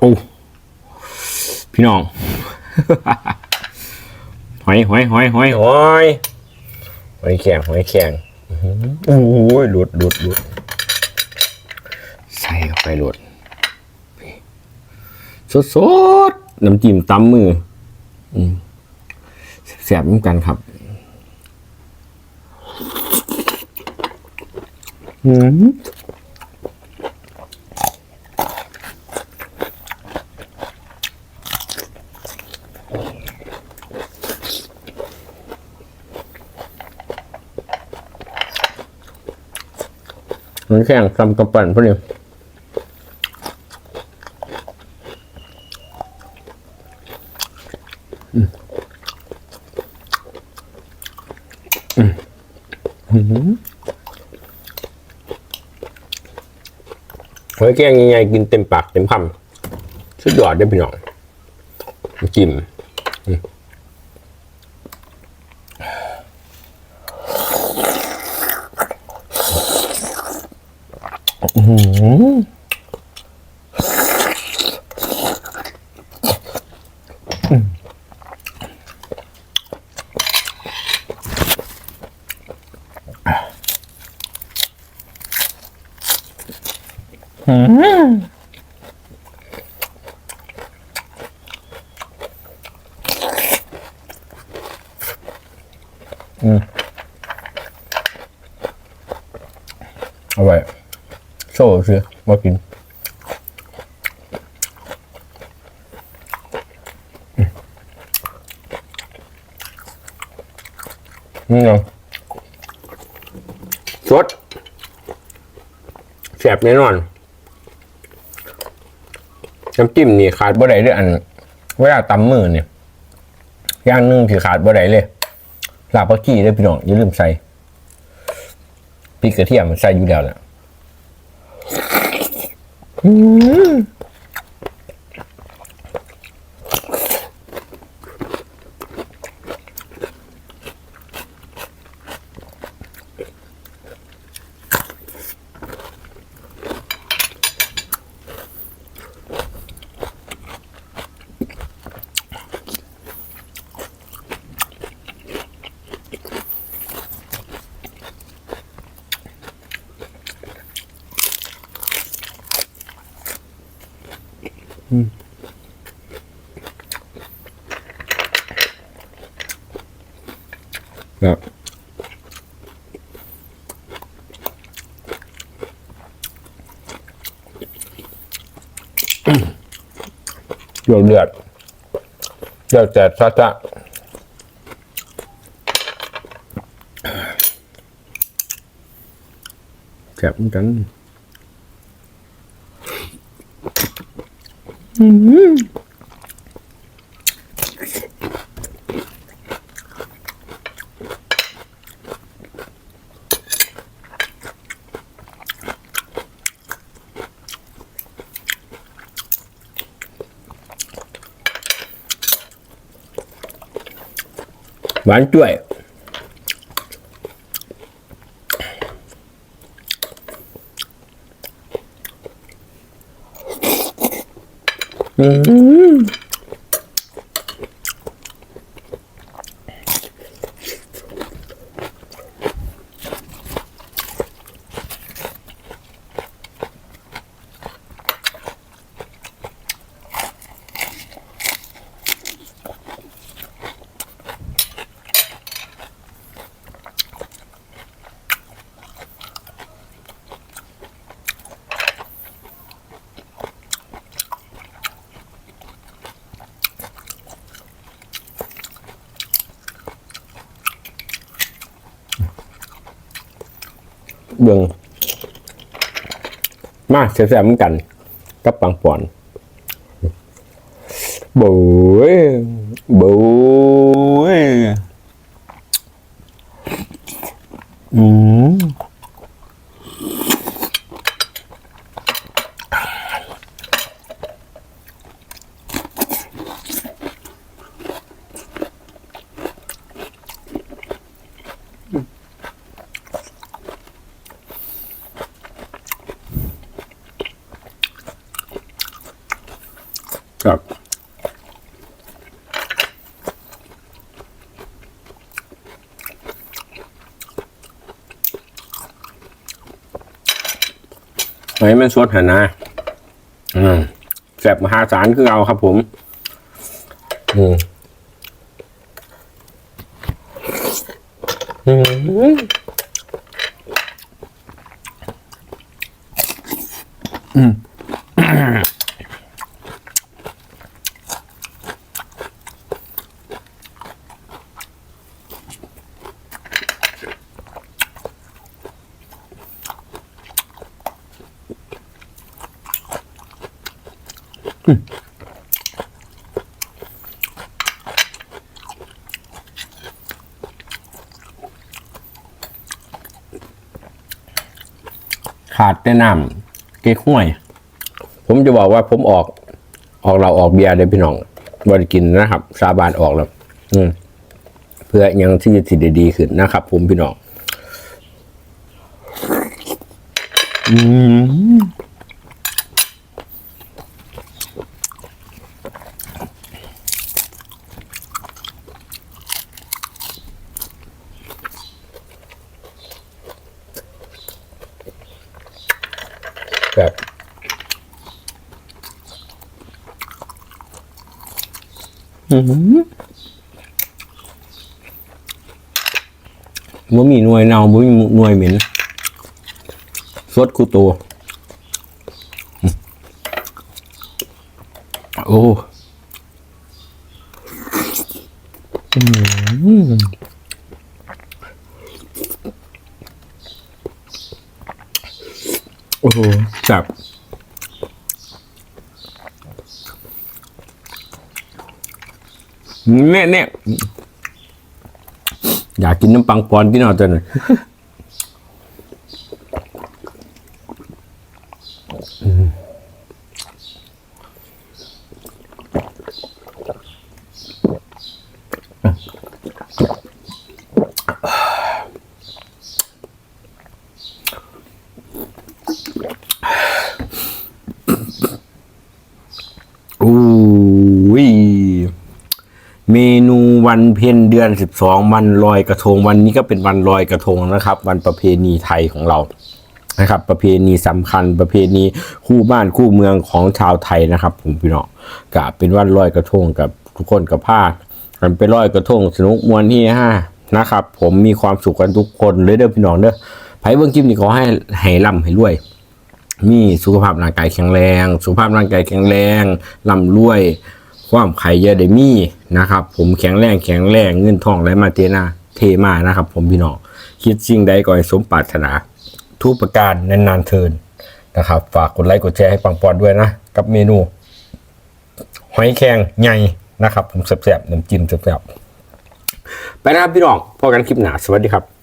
โอ้พี่น้อง หอยหอยหอยหอยหอยหอยแข็งหอยแข็งอื้อหือโอ้ยหลุดหลุดหลุดใส่เข้าไปหลุดสดสดๆน้ำจิ้มตำมืออืมแสบๆเหมือนกันครับอืม มันแข็งทำกระปั่นพอดีหอยแกงยังไงกินเต็มปากเต็มคำสุดยอดเด้พี่น้องจิ้ม อืมอื้อ หือเอาไว้โซ่ซื้อมากินนี่ไงสดแสบแน่นอน น้ำจิ้มนี่ขาดบ่ได้เลยอัน เวลาตำมือเนี่ยย่างนึ่งที่ขาดบ่ได้เลยลาบปักกี้ด้วยพี่น้องอย่าลืมใส่พริกกระเทียมใส่อยู่แล้วแหละ อืม ครับเดือดเดือดเดือดแต่ซาจะแซ่บเหมือนกันอืม หวานจ้วย เบืองมาแซ่บๆเหมือนกัน กับปังปอนบุ้ยบุ้ยอืม ครับไอ้มันสดหันนะ อืมแสบมหาศาลคือเอาครับผม อืมอืมอืม ขาดแต่น้ำเก๊กห้วย ผมจะบอกว่าผมออก ออกเราออกเบียร์เด้พี่น้องบริกินนะครับสาบานออกแล้วอืมเพื่อยังที่จะสิด้ดีขึ้นนะครับ ผมพี่น้อง อืม แบบอืมบ่มีหน่วยเน่าบ่มีหน่วยเหม็นสดกูตัวโอ้ อืม อ้โหจับเนี่ยเนี่ยอยากกินน้ำปังปอนที่น้อนจังเลยอู้ย เมนู วันเพ็ญเดือนสิบสองวันลอยกระทง วันนี้ก็เป็นวันลอยกระทงนะครับ วันประเพณีไทยของเรานะครับ ประเพณีสำคัญประเพณีคู่บ้านคู่เมืองของชาวไทยนะครับ ผมพี่น้องกะเป็นวันลอยกระทงกับทุกคนกับผ้ากันไปลอยกระทงสนุกมวนที่ห้านะครับ ผมมีความสุขกันทุกคนเลยเด้อพี่น้องเด้อไผเบิ่งคลิปนี้ขอให้ให้ร่ำให้รวย มีสุขภาพร่างกายแข็งแรง สุขภาพร่างกายแข็งแรงร่ำรวย ความไข่เยอะได้มี นะครับ ผมแข็งแรงแข็งแรงเงินทองไหลมาเทนาเทมานะครับ ผมพี่น้องคิดจริงใดก่อนสมปรารถนา ทุกประการนานๆเทินนะครับ ฝากกดไลค์กดแชร์ให้ปังปอนด้วยนะ กับเมนู หอยแข็งใหญ่นะครับ ผมแซ่บๆน้ำจิ้มแซ่บๆไปนะครับพี่น้องพอกันคลิปหนาสวัสดีครับ